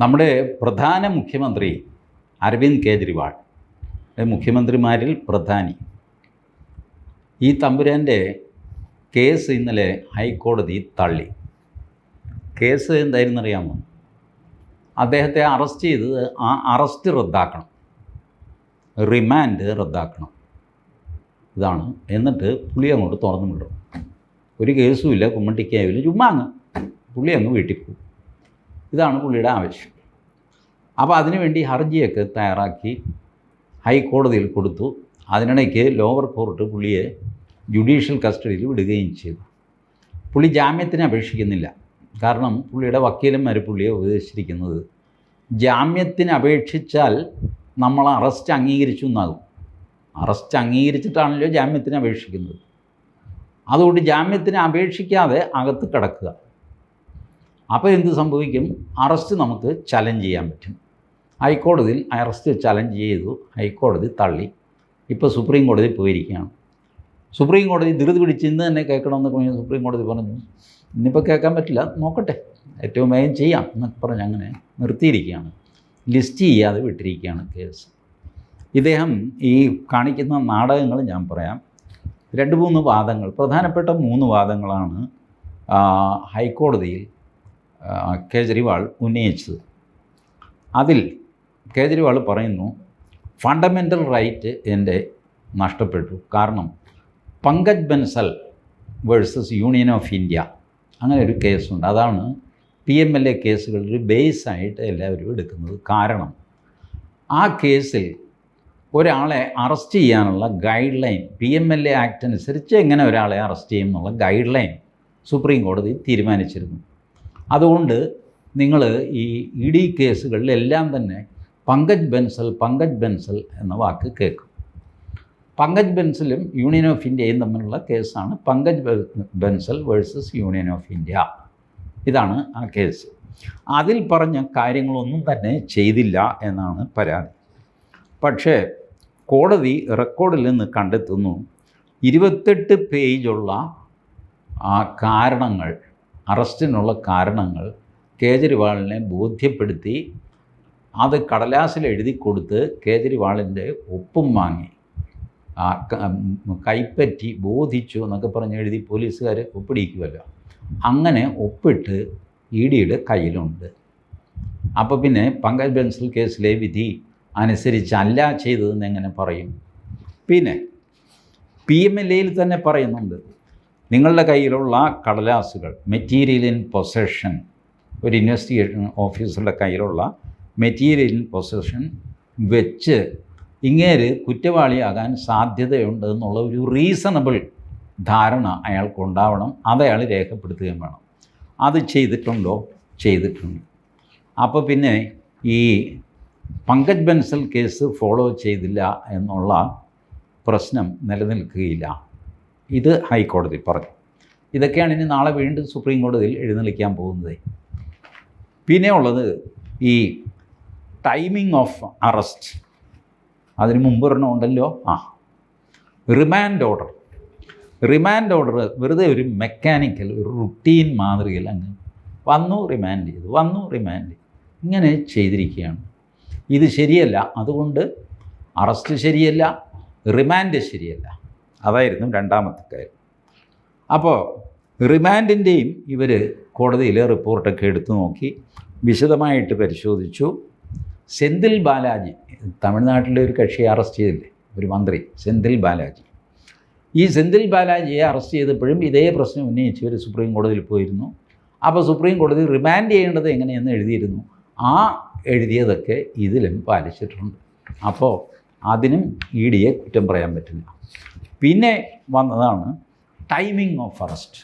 നമ്മുടെ പ്രധാന മുഖ്യമന്ത്രി അരവിന്ദ് കേജ്രിവാൾ മുഖ്യമന്ത്രിമാരിൽ പ്രധാനി. ഈ തമ്പുരാന്റെ കേസ് ഇന്നലെ ഹൈക്കോടതി തള്ളി. കേസ് എന്തായിരുന്നു അറിയാമോ? അദ്ദേഹത്തെ അറസ്റ്റ് ചെയ്തത് ആ അറസ്റ്റ് റദ്ദാക്കണം. റിമാൻഡ് റദ്ദാക്കണം. ഇതാണ്. എന്നിട്ട് പുള്ളി അങ്ങോട്ട് തുറന്നു വിടും. ഒരു കേസുമില്ല കുമ്മട്ടിക്കാവില്ല ചുമ്മാ അങ്ങ് പുള്ളി അങ്ങ് വീട്ടിൽ പോകും. ഇതാണ് പുള്ളിയുടെ ആവശ്യം. അപ്പോൾ അതിനുവേണ്ടി ഹർജിയൊക്കെ തയ്യാറാക്കി ഹൈക്കോടതിയിൽ കൊടുത്തു. അതിനിടയ്ക്ക് ലോവർ കോർട്ട് പുള്ളിയെ ജുഡീഷ്യൽ കസ്റ്റഡിയിൽ വിടുകയും ചെയ്തു. പുള്ളി ജാമ്യത്തിന് അപേക്ഷിക്കുന്നില്ല. കാരണം പുള്ളിയുടെ വക്കീലന്മാർ പുള്ളിയെ ഉപദേശിച്ചിരിക്കുന്നത് ജാമ്യത്തിന് അപേക്ഷിച്ചാൽ നമ്മൾ അറസ്റ്റ് അംഗീകരിച്ചു എന്നാകും. അറസ്റ്റ് അംഗീകരിച്ചിട്ടാണല്ലോ ജാമ്യത്തിന് അപേക്ഷിക്കുന്നത്. അതുകൊണ്ട് ജാമ്യത്തിന് അപേക്ഷിക്കാതെ അകത്ത് കിടക്കുക. അപ്പോൾ എന്ത് സംഭവിക്കും? അറസ്റ്റ് നമുക്ക് ചലഞ്ച് ചെയ്യാൻ പറ്റും. ഹൈക്കോടതിയിൽ അറസ്റ്റ് ചലഞ്ച് ചെയ്തു. ഹൈക്കോടതി തള്ളി. ഇപ്പോൾ സുപ്രീം കോടതി പോയിരിക്കുകയാണ്. സുപ്രീം കോടതി ധൃതി പിടിച്ച് ഇന്ന് തന്നെ കേൾക്കണമെന്ന് പറഞ്ഞാൽ സുപ്രീം കോടതി പറഞ്ഞു. ഇന്നിപ്പോൾ കേൾക്കാൻ പറ്റില്ല. നോക്കട്ടെ. ഏറ്റവും വേഗം ചെയ്യാം എന്നൊക്കെ പറഞ്ഞ് അങ്ങനെ നിർത്തിയിരിക്കുകയാണ്. ലിസ്റ്റ് ചെയ്യാതെ വിട്ടിരിക്കുകയാണ് കേസ്. ഇദ്ദേഹം ഈ കാണിക്കുന്ന നാടകങ്ങൾ ഞാൻ പറയാം. രണ്ട് മൂന്ന് വാദങ്ങൾ. പ്രധാനപ്പെട്ട മൂന്ന് വാദങ്ങളാണ് ഹൈക്കോടതിയിൽ കേജ്രിവാൾ ഉന്നയിച്ചത്. അതിൽ കേജ്രിവാൾ പറയുന്നു ഫണ്ടമെന്റൽ റൈറ്റ് എന്റെ നഷ്ടപ്പെട്ടു. കാരണം Pankaj Bansal versus union of India. അങ്ങനെ ഒരു കേസുണ്ട്. അതാണ് പി എം എൽ എ കേസുകളിൽ ബേസായിട്ട് എല്ലാവരും എടുക്കുന്നത് കാരണം ആ കേസിൽ ഒരാളെ അറസ്റ്റ് ചെയ്യാനുള്ള guideline P M L A act അനുസരിച്ച് എങ്ങനെ ഒരാളെ അറസ്റ്റ് ചെയ്യും എന്നുള്ള ഗൈഡ് ലൈൻ സുപ്രീം കോടതി തീരുമാനിച്ചിരുന്നു. അതുകൊണ്ട് നിങ്ങൾ ഈ ഇ ഡി കേസുകളിലെല്ലാം തന്നെ പങ്കജ് ബെൻസൽ പങ്കജ് ബെൻസൽ എന്ന വാക്ക് കേൾക്കും. പങ്കജ് ബെൻസലും യൂണിയൻ ഓഫ് ഇന്ത്യയും തമ്മിലുള്ള കേസാണ് Pankaj Bansal versus union of India. ഇതാണ് ആ കേസ്. അതിൽ പറഞ്ഞ കാര്യങ്ങളൊന്നും തന്നെ ചെയ്തില്ല എന്നാണ് പരാതി. പക്ഷേ കോടതി റെക്കോർഡിൽ നിന്ന് കണ്ടെത്തുന്നു ഇരുപത്തെട്ട് പേജുള്ള ആ കാരണങ്ങൾ അറസ്റ്റിനുള്ള കാരണങ്ങൾ കേജ്രിവാളിനെ ബോധ്യപ്പെടുത്തി അത് കടലാസിൽ എഴുതി കൊടുത്ത് കേജ്രിവാളിന്റെ ഒപ്പും വാങ്ങി. കൈപ്പറ്റി ബോധിച്ചു എന്നൊക്കെ പറഞ്ഞ് എഴുതി പോലീസുകാർ ഒപ്പിടിക്കുമല്ലോ അങ്ങനെ ഒപ്പിട്ട് ഇ ഡിയുടെ കയ്യിലുണ്ട്. അപ്പോൾ പിന്നെ പങ്കജ് ബെൻസൽ കേസിലെ വിധി അനുസരിച്ചല്ല ചെയ്തതെന്ന് എങ്ങനെ പറയും? പിന്നെ പി എം എൽ എയിൽ തന്നെ പറയുന്നുണ്ട്. നിങ്ങളുടെ കയ്യിലുള്ള കടലാസുകൾ മെറ്റീരിയൽ ഇൻ പൊസഷൻ ഒരു ഇൻവെസ്റ്റിഗേഷൻ ഓഫീസറുടെ കയ്യിലുള്ള മെറ്റീരിയൽ ഇൻ പൊസഷൻ വെച്ച് ഇങ്ങേര് കുറ്റവാളിയാകാൻ സാധ്യതയുണ്ട് എന്നുള്ള ഒരു റീസണബിൾ ധാരണ അയാൾക്കുണ്ടാവണം അത് അയാൾ രേഖപ്പെടുത്തുകയും വേണം. അത് ചെയ്തിട്ടുണ്ടോ? ചെയ്തിട്ടുണ്ട്. അപ്പോൾ പിന്നെ ഈ പങ്കജ് ബൻസൽ കേസ് ഫോളോ ചെയ്തില്ല എന്നുള്ള പ്രശ്നം നിലനിൽക്കുകയില്ല. ഇത് ഹൈക്കോടതി പറഞ്ഞു. ഇതൊക്കെയാണ് ഇനി നാളെ വീണ്ടും സുപ്രീം കോടതിയിൽ എഴുന്നള്ളിക്കാൻ പോകുന്നത്. പിന്നെ ഉള്ളത് ഈ ടൈമിംഗ് ഓഫ് അറസ്റ്റ് അതിന് മുമ്പ് ഒരെണ്ണം ഉണ്ടല്ലോ? ആ. റിമാൻഡ് ഓർഡർ റിമാൻഡ് ഓർഡർ വെറുതെ ഒരു മെക്കാനിക്കൽ ഒരു റുട്ടീൻ മാതൃകയിൽ അങ്ങ് വന്നു റിമാൻഡ് ചെയ്തു വന്നു റിമാൻഡ് ഇങ്ങനെ ചെയ്തിരിക്കുകയാണ്. ഇത് ശരിയല്ല. അതുകൊണ്ട് അറസ്റ്റ് ശരിയല്ല റിമാൻഡ് ശരിയല്ല. അതായിരുന്നു രണ്ടാമത്തെ കാര്യം. അപ്പോൾ റിമാൻഡിന്റെയും ഇവർ കോടതിയിലെ റിപ്പോർട്ടൊക്കെ എടുത്തു നോക്കി വിശദമായിട്ട് പരിശോധിച്ചു. സെന്തിൽ ബാലാജി തമിഴ്നാട്ടിലെ ഒരു കക്ഷി അറസ്റ്റ് ചെയ്തില്ലേ? ഒരു മന്ത്രി സെന്തിൽ ബാലാജി. ഈ സെന്തിൽ ബാലാജിയെ അറസ്റ്റ് ചെയ്തപ്പോഴും ഇതേ പ്രശ്നം ഉന്നയിച്ച് ഇവർ സുപ്രീം കോടതിയിൽ പോയിരുന്നു. അപ്പോൾ സുപ്രീം കോടതി റിമാൻഡ് ചെയ്യേണ്ടത് എങ്ങനെയെന്ന് എഴുതിയിരുന്നു. ആ എഴുതിയതൊക്കെ ഇതിലും പാലിച്ചിട്ടുണ്ട്. അപ്പോൾ അതിനും ഇ ഡിയെ കുറ്റം പറയാൻ പറ്റില്ല. പിന്നെ വന്നതാണ് ടൈമിംഗ് ഓഫ് അറസ്റ്റ്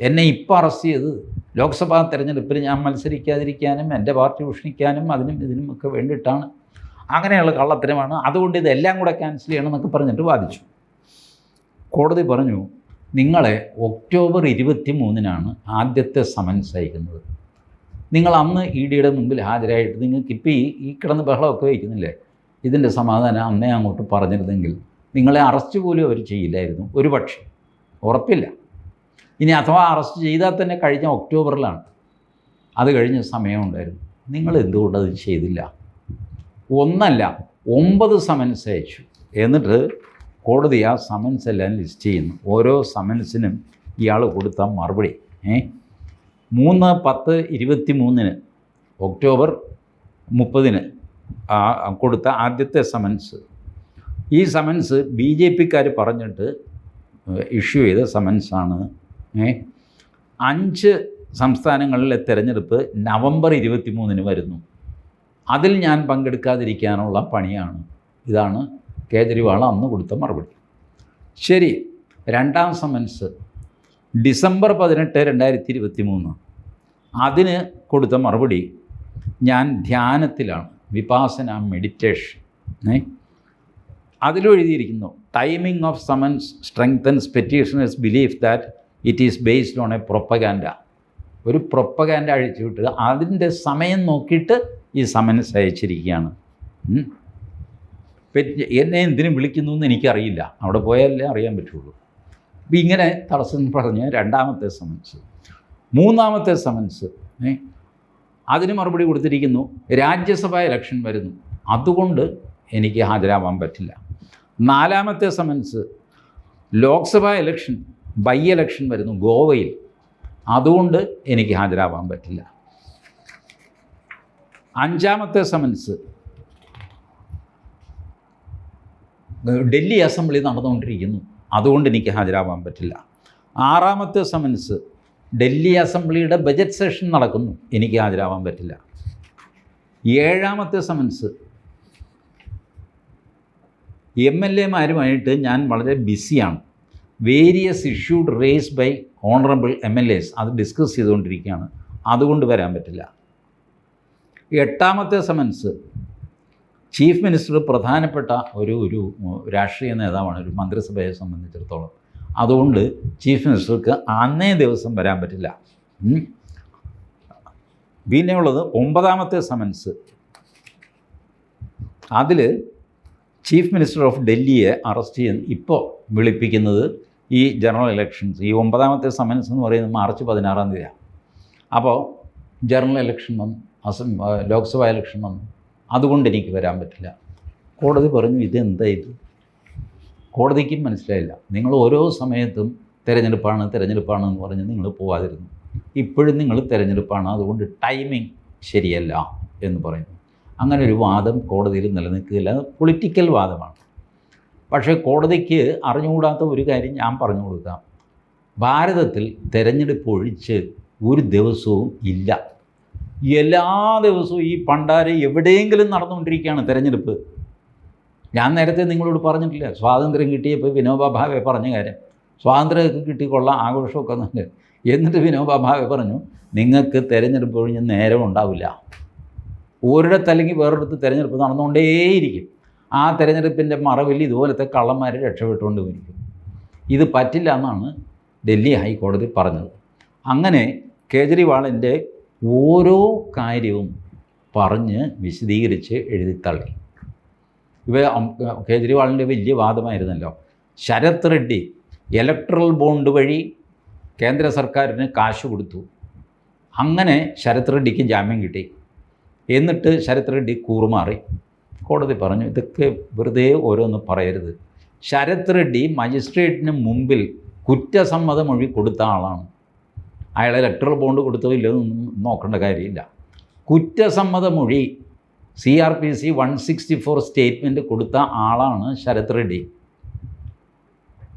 എന്നെ ഇപ്പോൾ അറസ്റ്റ് ചെയ്ത് ലോക്സഭാ തെരഞ്ഞെടുപ്പിൽ ഞാൻ മത്സരിക്കാതിരിക്കാനും എന്റെ പാർട്ടി ഉഷ്ണിക്കാനും അതിനും ഇതിനും ഒക്കെ വേണ്ടിയിട്ടാണ് അങ്ങനെയുള്ള കള്ളത്തരമാണ്. അതുകൊണ്ട് ഇതെല്ലാം കൂടെ ക്യാൻസൽ ചെയ്യണം എന്നൊക്കെ പറഞ്ഞിട്ട് വാദിച്ചു. കോടതി പറഞ്ഞു നിങ്ങളെ ഒക്ടോബർ ഇരുപത്തി മൂന്നിനാണ് ആദ്യത്തെ സമൻസ് അയക്കുന്നത്. നിങ്ങൾ അന്ന് ഇ ഡിയുടെ മുമ്പിൽ ഹാജരായിട്ട് നിങ്ങൾക്ക് ഇപ്പോൾ ഈ ഈ കിടന്ന് ബഹളമൊക്കെ വയ്ക്കുന്നില്ലേ? ഇതിന്റെ സമാധാനം അന്നേ അങ്ങോട്ട് പറഞ്ഞിരുന്നെങ്കിൽ നിങ്ങളെ അറസ്റ്റ് പോലും അവർ ചെയ്യില്ലായിരുന്നു. ഒരു പക്ഷേ. ഉറപ്പില്ല. ഇനി അഥവാ അറസ്റ്റ് ചെയ്താൽ തന്നെ കഴിഞ്ഞ ഒക്ടോബറിലാണ്. അത് കഴിഞ്ഞ സമയമുണ്ടായിരുന്നു. നിങ്ങൾ എന്തുകൊണ്ട് അത് ചെയ്തില്ല? ഒന്നല്ല ഒമ്പത് സമൻസ് അയച്ചു. എന്നിട്ട് കോടതി ആ സമൻസ് എല്ലാം ലിസ്റ്റ് ചെയ്യുന്നു. ഓരോ സമൻസിനും ഇയാൾ കൊടുത്ത മറുപടി. ഏ? മൂന്ന് പത്ത് ഇരുപത്തി മൂന്നിന് ഒക്ടോബർ മുപ്പതിന് കൊടുത്ത ആദ്യത്തെ സമൻസ് ഈ സമൻസ് ബി ജെ പിക്കാർ പറഞ്ഞിട്ട് ഇഷ്യൂ ചെയ്ത സമൻസാണ്. ഏ അഞ്ച് സംസ്ഥാനങ്ങളിലെ തിരഞ്ഞെടുപ്പ് നവംബർ ഇരുപത്തി മൂന്നിന് വരുന്നു. അതിൽ ഞാൻ പങ്കെടുക്കാതിരിക്കാനുള്ള പണിയാണ്. ഇതാണ് കേജ്രിവാൾ അന്ന് കൊടുത്ത മറുപടി. ശരി രണ്ടാം സമൻസ് ഡിസംബർ പതിനെട്ട് രണ്ടായിരത്തി ഇരുപത്തി മൂന്ന് അതിന് കൊടുത്ത മറുപടി ഞാൻ ധ്യാനത്തിലാണ്. വിപാസന മെഡിറ്റേഷൻ. ഏ അതിലെഴുതിയിരിക്കുന്നു timing of summons strengthens petitioner's belief that it is based on a propaganda ഒരു പ്രൊപ്പഗാൻഡ അഴിച്ചു വിട്ടത്. അതിന്റെ സമയം നോക്കിയിട്ട് ഈ സമൻസ് അയച്ചിരിക്കുകയാണ്. എന്നെ എന്തിനും വിളിക്കുന്നു എന്ന് എനിക്കറിയില്ല. അവിടെ പോയാലേ അറിയാൻ പറ്റുള്ളൂ. അപ്പം ഇങ്ങനെ തടസ്സം പറഞ്ഞ് രണ്ടാമത്തെ സമൻസ് മൂന്നാമത്തെ സമൻസ് അതിന് മറുപടി കൊടുത്തിരിക്കുന്നു. രാജ്യസഭാ ഇലക്ഷൻ വരുന്നു. അതുകൊണ്ട് എനിക്ക് ഹാജരാവാൻ പറ്റില്ല. നാലാമത്തെ summons Lok Sabha election by election വരുന്നു ഗോവയിൽ. അതുകൊണ്ട് എനിക്ക് ഹാജരാവാൻ പറ്റില്ല. അഞ്ചാമത്തെ സമൻസ് ഡൽഹി അസംബ്ലി നടന്നുകൊണ്ടിരിക്കുന്നു. അതുകൊണ്ട് എനിക്ക് ഹാജരാവാൻ പറ്റില്ല. ആറാമത്തെ സമൻസ് ഡൽഹി അസംബ്ലിയുടെ ബജറ്റ് സെഷൻ നടക്കുന്നു. എനിക്ക് ഹാജരാവാൻ പറ്റില്ല. ഏഴാമത്തെ സമൻസ് എം എൽ എമാരുമായിട്ട് ഞാൻ വളരെ ബിസിയാണ്. Various issues raised by honourable M L S അത് ഡിസ്കസ് ചെയ്തുകൊണ്ടിരിക്കുകയാണ്. അതുകൊണ്ട് വരാൻ പറ്റില്ല. എട്ടാമത്തെ സമൻസ് ചീഫ് മിനിസ്റ്റർ പ്രധാനപ്പെട്ട ഒരു ഒരു രാഷ്ട്രീയ നേതാവാണ്. ഒരു മന്ത്രിസഭയെ സംബന്ധിച്ചിടത്തോളം. അതുകൊണ്ട് ചീഫ് മിനിസ്റ്റർക്ക് അന്നേ ദിവസം വരാൻ പറ്റില്ല. പിന്നെയുള്ളത് ഒമ്പതാമത്തെ സമൻസ് അതിൽ ചീഫ് മിനിസ്റ്റർ ഓഫ് ഡൽഹിയെ അറസ്റ്റ് ചെയ്യുന്ന ഇപ്പോൾ വിളിപ്പിക്കുന്നത് ഈ ജനറൽ ഇലക്ഷൻസ് ഈ ഒമ്പതാമത്തെ സമൻസ് എന്ന് പറയുന്നത് മാർച്ച് പതിനാറാം തീയതിയാണ്. അപ്പോൾ ജനറൽ ഇലക്ഷൻ വന്നു അസം ലോക്സഭാ ഇലക്ഷൻ വന്നു. അതുകൊണ്ട് എനിക്ക് വരാൻ പറ്റില്ല. കോടതി പറഞ്ഞു ഇതെന്താ ഇത്? കോടതിക്കും മനസ്സിലായില്ല. നിങ്ങൾ ഓരോ സമയത്തും തിരഞ്ഞെടുപ്പാണ് തിരഞ്ഞെടുപ്പാണ് എന്ന് പറഞ്ഞ് നിങ്ങൾ പോവാതിരുന്നു. ഇപ്പോഴും നിങ്ങൾ തിരഞ്ഞെടുപ്പാണ്. അതുകൊണ്ട് ടൈമിംഗ് ശരിയല്ല എന്ന് പറയുന്നു. അങ്ങനെ ഒരു വാദം കോടതിയിൽ നിലനിൽക്കുകയില്ല. അത് പൊളിറ്റിക്കൽ വാദമാണ്. പക്ഷേ കോടതിക്ക് അറിഞ്ഞുകൂടാത്ത ഒരു കാര്യം ഞാൻ പറഞ്ഞു കൊടുക്കാം. ഭാരതത്തിൽ തിരഞ്ഞെടുപ്പ് ഒഴിച്ച് ഒരു ദിവസവും ഇല്ല. എല്ലാ ദിവസവും ഈ പണ്ടാരെ എവിടെയെങ്കിലും നടന്നുകൊണ്ടിരിക്കുകയാണ് തിരഞ്ഞെടുപ്പ്. ഞാൻ നേരത്തെ നിങ്ങളോട് പറഞ്ഞിട്ടില്ല സ്വാതന്ത്ര്യം കിട്ടിയപ്പോൾ വിനോബ ഭാവെ പറഞ്ഞ കാര്യം. സ്വാതന്ത്ര്യമൊക്കെ കിട്ടിക്കൊള്ള ആഘോഷമൊക്കെ നല്ല എന്നിട്ട് വിനോബ ഭാവെ പറഞ്ഞു നിങ്ങൾക്ക് തിരഞ്ഞെടുപ്പ് ഒഴിഞ്ഞ് നേരം ഉണ്ടാവില്ല ഒരിടത്ത് അല്ലെങ്കിൽ വേറൊരിടത്ത് തിരഞ്ഞെടുപ്പ് നടന്നുകൊണ്ടേയിരിക്കും. ആ തിരഞ്ഞെടുപ്പിന്റെ മറവിൽ ഇതുപോലത്തെ കള്ളന്മാർ രക്ഷപ്പെട്ടുകൊണ്ട് ഇരിക്കും ഇത് പറ്റില്ല എന്നാണ് ഡൽഹി ഹൈക്കോടതി പറഞ്ഞത്. അങ്ങനെ കേജ്രിവാളിന്റെ ഓരോ കാര്യവും പറഞ്ഞ് വിശദീകരിച്ച് എഴുതി തള്ളി ഇവ കേജ്രിവാളിന്റെ വലിയ വാദമായിരുന്നല്ലോ. ശരത് റെഡ്ഡി ഇലക്ട്രൽ ബോണ്ട് വഴി കേന്ദ്ര സർക്കാരിന് കാശ് കൊടുത്തു. അങ്ങനെ ശരത് റെഡ്ഡിക്ക് ജാമ്യം കിട്ടി. എന്നിട്ട് ശരത് റെഡ്ഡി കൂറുമാറി. കോടതി പറഞ്ഞു ഇതൊക്കെ വെറുതെ ഓരോന്ന് പറയരുത്. ശരത് റെഡ്ഡി മജിസ്ട്രേറ്റിന് മുമ്പിൽ കുറ്റസമ്മത മൊഴി കൊടുത്ത ആളാണ്. അയാളെ ഇലക്ട്രൽ ബോണ്ട് കൊടുത്തോ ഇല്ലെന്നൊന്നും നോക്കേണ്ട കാര്യമില്ല. കുറ്റസമ്മത മൊഴി C R P C one sixty four statement കൊടുത്ത ആളാണ് ശരത് റെഡ്ഡി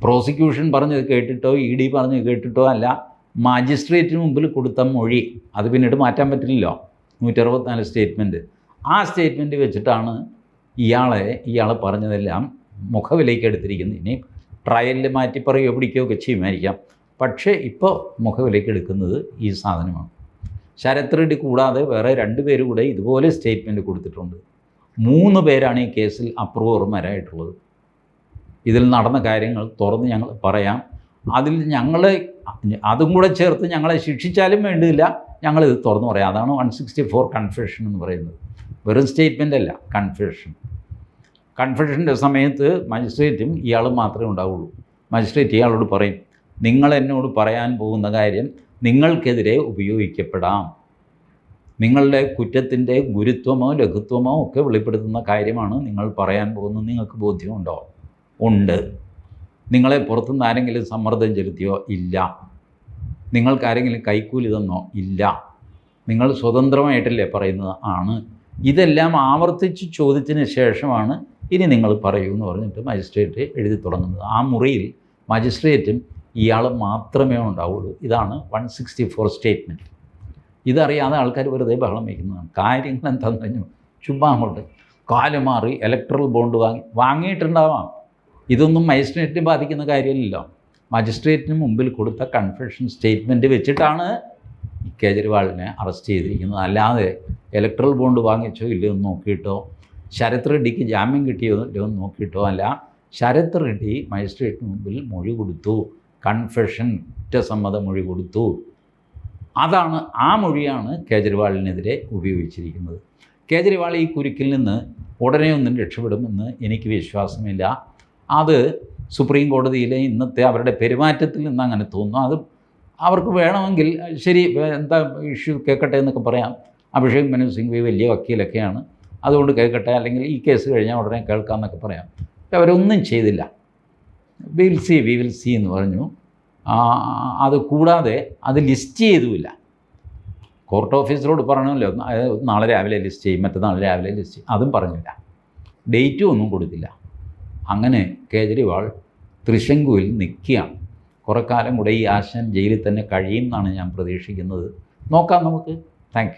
പ്രോസിക്യൂഷൻ പറഞ്ഞത് കേട്ടിട്ടോ ഇ ഡി പറഞ്ഞത് കേട്ടിട്ടോ അല്ല മാജിസ്ട്രേറ്റിന് മുമ്പിൽ കൊടുത്ത മൊഴി. അത് പിന്നീട് മാറ്റാൻ പറ്റില്ലല്ലോ. നൂറ്ററുപത്തിനാല് സ്റ്റേറ്റ്മെന്റ് ആ സ്റ്റേറ്റ്മെന്റ് വെച്ചിട്ടാണ് ഇയാളെ ഇയാൾ പറഞ്ഞതെല്ലാം മുഖവിലേക്ക് എടുത്തിരിക്കുന്നത്. ഇനി ട്രയലിൽ മാറ്റി പറയുകയോ പിടിക്കുകയോ ഒക്കെ ചെയ്യുമായിരിക്കാം. പക്ഷേ ഇപ്പോൾ മുഖവിലേക്ക് എടുക്കുന്നത് ഈ സാധനമാണ്. ശരത് റെഡ്ഡി കൂടാതെ വേറെ രണ്ട് പേര് കൂടെ ഇതുപോലെ സ്റ്റേറ്റ്മെന്റ് കൊടുത്തിട്ടുണ്ട്. മൂന്ന് പേരാണ് ഈ കേസിൽ അപ്രൂവർമാരായിട്ടുള്ളത് ഇതിൽ നടന്ന കാര്യങ്ങൾ തുറന്ന് ഞങ്ങൾ പറയാം. അതിൽ ഞങ്ങൾ അതും കൂടെ ചേർത്ത് ഞങ്ങളെ ശിക്ഷിച്ചാലും വേണ്ടിയില്ല. ഞങ്ങളിത് തുറന്നു പറയാം. അതാണ് വൺ സിക്സ്റ്റി ഫോർ കൺഫ്യൂഷൻ എന്ന് പറയുന്നത്. വെറും സ്റ്റേറ്റ്മെന്റ് അല്ല കൺഫ്യൂഷൻ കൺഫ്യൂഷന്റെ സമയത്ത് മജിസ്ട്രേറ്റും ഇയാളും മാത്രമേ ഉണ്ടാവുള്ളൂ. മജിസ്ട്രേറ്റ് ഇയാളോട് പറയും നിങ്ങൾ എന്നോട് പറയാൻ പോകുന്ന കാര്യം നിങ്ങൾക്കെതിരെ ഉപയോഗിക്കപ്പെടാം. നിങ്ങളുടെ കുറ്റത്തിന്റെ ഗുരുത്വമോ ലഘുത്വമോ ഒക്കെ വെളിപ്പെടുത്തുന്ന കാര്യമാണ് നിങ്ങൾ പറയാൻ പോകുന്നത്. നിങ്ങൾക്ക് ബോധ്യമുണ്ടോ? ഉണ്ട്. നിങ്ങളെ പുറത്തുനിന്ന് ആരെങ്കിലും സമ്മർദ്ദം ചെലുത്തിയോ? ഇല്ല. നിങ്ങൾക്ക് ആരെങ്കിലും കൈക്കൂലി തന്നോ ഇല്ല. നിങ്ങൾ സ്വതന്ത്രമായിട്ടല്ലേ പറയുന്നത് ആണ്. ഇതെല്ലാം ആവർത്തിച്ച് ചോദിച്ചതിന് ശേഷമാണ് ഇനി നിങ്ങൾ പറയൂ എന്ന് പറഞ്ഞിട്ട് മജിസ്ട്രേറ്റ് എഴുതി തുടങ്ങുന്നത്. ആ മുറിയിൽ മജിസ്ട്രേറ്റും ഇയാൾ മാത്രമേ ഉണ്ടാവുള്ളൂ. ഇതാണ് വൺ സിക്സ്റ്റി ഫോർ സ്റ്റേറ്റ്മെന്റ് ഇതറിയാതെ ആൾക്കാർ വെറുതെ ബഹളം വയ്ക്കുന്നതാണ്. കാര്യങ്ങൾ എന്താണെന്ന് പറഞ്ഞു ചുമ്മാ അങ്ങോട്ട് കാൽ മാറി ഇലക്ട്രൽ ബോണ്ട് വാങ്ങി വാങ്ങിയിട്ടുണ്ടാവാം. ഇതൊന്നും മജിസ്ട്രേറ്റിനെ ബാധിക്കുന്ന കാര്യമില്ലല്ലോ. മജിസ്ട്രേറ്റിന് മുമ്പിൽ കൊടുത്ത കൺഫെഷൻ സ്റ്റേറ്റ്മെന്റ് വെച്ചിട്ടാണ് കേജ്രിവാളിനെ അറസ്റ്റ് ചെയ്തിരിക്കുന്നത്. അല്ലാതെ ഇലക്ട്രൽ ബോണ്ട് വാങ്ങിച്ചോ ഇല്ലയോ എന്ന് നോക്കിയിട്ടോ ശരത് റെഡ്ഡിക്ക് ജാമ്യം കിട്ടിയോ ഇല്ലയോ എന്ന് നോക്കിയിട്ടോ അല്ല ശരത് റെഡ്ഡി മജിസ്ട്രേറ്റിന് മുമ്പിൽ മൊഴി കൊടുത്തു. കൺഫെഷൻ കുറ്റസമ്മത മൊഴി കൊടുത്തു. അതാണ് ആ മൊഴിയാണ് കേജ്രിവാളിനെതിരെ ഉപയോഗിച്ചിരിക്കുന്നത്. കേജ്രിവാൾ ഈ കുരുക്കിൽ നിന്ന് ഉടനെ ഒന്നും രക്ഷപ്പെടുമെന്ന് എനിക്ക് വിശ്വാസമില്ല. അത് സുപ്രീം കോടതിയിലെ ഇന്നത്തെ അവരുടെ പെരുമാറ്റത്തിൽ നിന്ന് അങ്ങനെ തോന്നുന്നു. അത് അവർക്ക് വേണമെങ്കിൽ ശരി എന്താ ഇഷ്യൂ കേൾക്കട്ടെ എന്നൊക്കെ പറയാം. അഭിഷേക് മനു സിംഗ്വി വലിയ വക്കീലൊക്കെയാണ്. അതുകൊണ്ട് കേൾക്കട്ടെ അല്ലെങ്കിൽ ഈ കേസ് കഴിഞ്ഞാൽ ഉടനെ കേൾക്കാമെന്നൊക്കെ പറയാം. അവരൊന്നും ചെയ്തില്ല. Will see we will see എന്ന് പറഞ്ഞു. അത് കൂടാതെ അത് ലിസ്റ്റ് ചെയ്തുമില്ല. കോർട്ട് ഓഫീസറോട് പറഞ്ഞല്ലോ നാളെ രാവിലെ ലിസ്റ്റ് ചെയ്യും മറ്റന്നാൾ രാവിലെ ലിസ്റ്റ് ചെയ്യും. അതും പറഞ്ഞില്ല. ഡേറ്റും ഒന്നും കൊടുത്തില്ല. അങ്ങനെ കേജ്രിവാൾ തൃശങ്കുവിൽ നിൽക്കുകയാണ് കുറേ കാലം കൂടെ ഈ ആശാൻ ജയിലിൽ തന്നെ കഴിയും എന്നാണ് ഞാൻ പ്രതീക്ഷിക്കുന്നത്. നോക്കാം നമുക്ക്. താങ്ക്